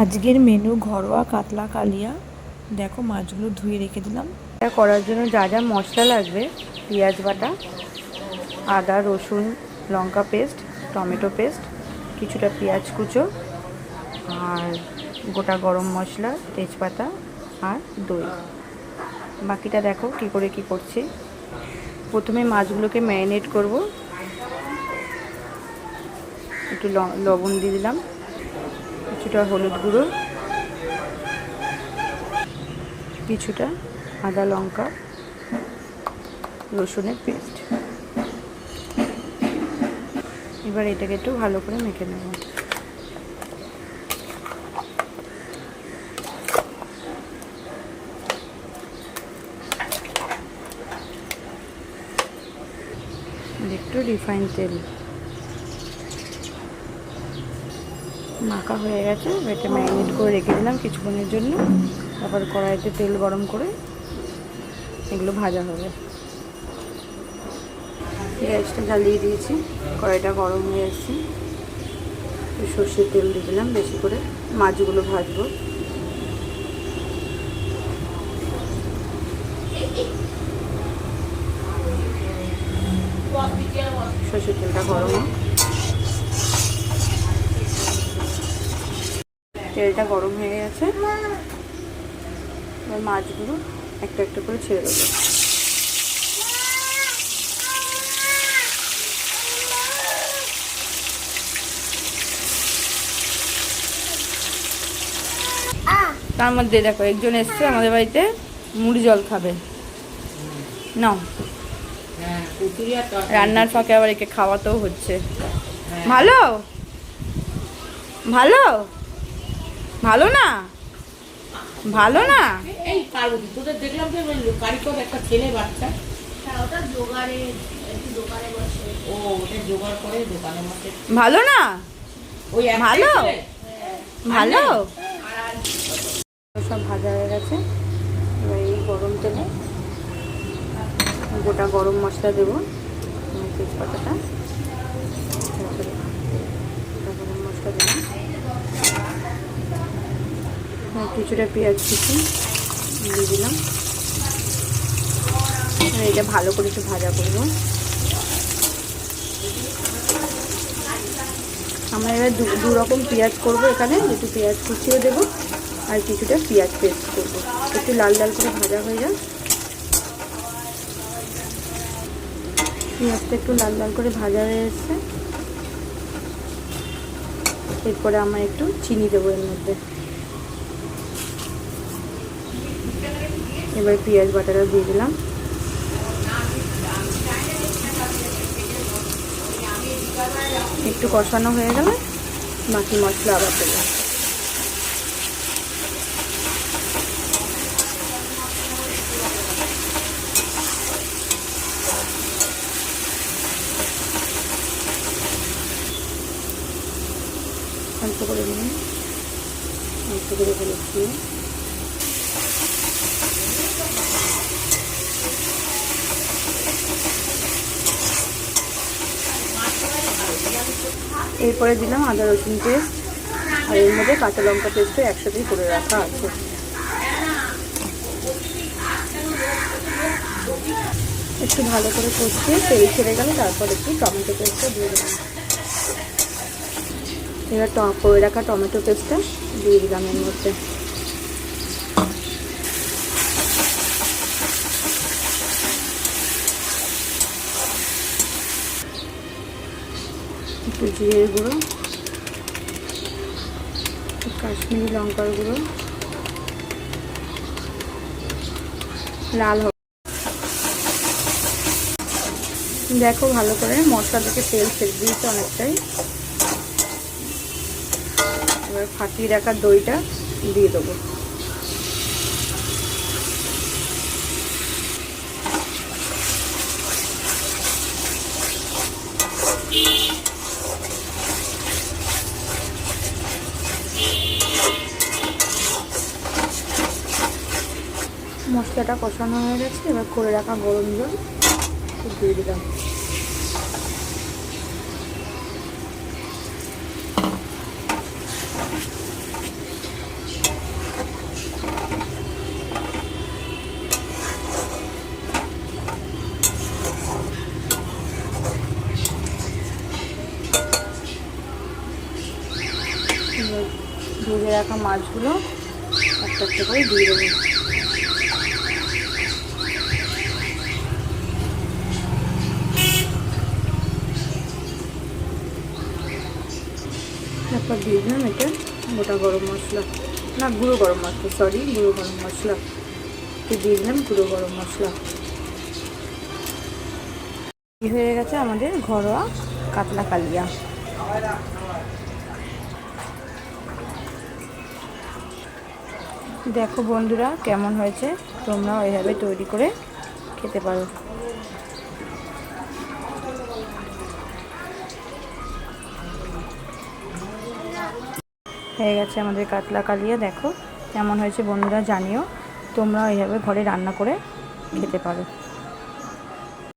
আজকের মেনু ঘরোয়া কাতলা কালিয়া। দেখো মাছগুলো ধুয়ে রেখে দিলাম। এটা করার জন্য যা যা মশলা লাগবে, পেঁয়াজ বাটা, আদা, রসুন, লঙ্কা পেস্ট, টমেটো পেস্ট, কিছুটা পেঁয়াজ কুচো, আর গোটা গরম মশলা, তেজপাতা আর দই। বাকিটা দেখো কি করে কি করছি। প্রথমে মাছগুলোকে ম্যারিনেট করব। একটু লবণ দিয়ে দিলাম। কিছুটা হলুদ গুঁড়ো, কিছুটা আদা লঙ্কা, রসুনের পেস্ট। এবার এটাকে একটু ভালো করে মেখে নেব। একটু রিফাইন তেল। মাখা হয়ে গেছে এটা ম্যারিনেট করে রেখে দিলাম কিছুক্ষণের জন্য। তারপর কড়াইতে তেল গরম করে এগুলো ভাজা হবে। গ্যাসটা জ্বালিয়ে দিয়েছি, কড়াইটা গরম হয়ে এসেছে সর্ষের তেল দিয়ে দিলাম, বেশি করে মাছগুলো ভাজবো। সর্ষের তেলটা গরম হোক। তেলটা গরম হয়ে গেছে। এবার মাছগুলো একটা একটা করে ছেড়ে দেবো। তার মধ্যে দেখো, একজন এসছে আমাদের বাড়িতে, মুড়ি জল খাবে। নাও। রান্নার ফাঁকে আবার একে খাওয়াতেও হচ্ছে। ভালো? ভালো? ভালো না? ভালো না? এই পার্বতী তোদের দেখলাম যে ওই কারিগর একটা ছেলে বাচ্চা। ওটা জোগাড়ে একটু দোকানে বসে। ও ওটা জোগাড় করে দোকানে বসে। ভালো না? ওই ভালো? ভালো? সব ভাজা হয়ে গেছে। এবার এই গরম তেলে গোটা গরম মশলা দেবো। তেজপাতাটা তারপরে গোটা গরম মশলা দিলাম আর কিছুটা পেঁয়াজ কুচি দিয়ে দিলাম। এটা ভালো করে একটু ভাজা করব আমরা এবার দু রকম পেঁয়াজ করব এখানে। একটু পেঁয়াজ কুচিও দেবো আর কিছুটা পেঁয়াজ পেস্ট করব। একটু লাল লাল করে ভাজা হয়ে যাক। পেঁয়াজটা একটু লাল লাল করে ভাজা হয়ে এসছে। এরপরে আমরা একটু চিনি দেবো এর মধ্যে। এবার পেঁয়াজ বাটাটা দিয়ে দিলাম। একটু কষানো হয়ে গেলে বাকি মশলা আবার দেবো। অল্প করে অল্প করে এরপরে দিলাম আদা রসুন পেস্ট আর এর মধ্যে কাঁচা লঙ্কা পেস্টও একসাথেই করে রাখা আছে। একটু ভালো করে কষিয়ে তেল ছেড়ে গেলে তারপর একটু টমেটো পেস্টটা দিয়ে দিলাম। এবার ট- করে রাখা টমেটো পেস্টটা দিয়ে দিলাম এর মধ্যে। একটু জিরের গুঁড়ো কাশ্মীরি লঙ্কার গুঁড়ো, লাল দেখো ভালো করে মশলা থেকে তেল ছেড়ে দিয়েছে অনেকটাই। এবার ফাটিয়ে রাখা দইটা দিয়ে দেবো। মশলাটা কষানো হয়ে গেছে, এবার করে রাখা গরম জল। দিয়ে দিলাম। ভেজে রাখা মাছগুলো একটা একটা করে দিয়ে দেবো। তারপর দিয়ে দিলাম এটা গোটা গরম মশলা। না, গুঁড়ো গরম মশলা সরি গুঁড়ো গরম মশলা। তো দিয়ে দিলাম গুঁড়ো গরম মশলা। হয়ে গেছে আমাদের ঘরোয়া কাতলা কালিয়া। দেখো বন্ধুরা, কেমন হয়েছে? তোমরাও এভাবে তৈরি করে খেতে পারো। হয়ে গেছে আমাদের কাতলা কালিয়া, দেখো কেমন হয়েছে বন্ধুরা, জানিও। তোমরা এইভাবে ঘরে রান্না করে খেতে পারো।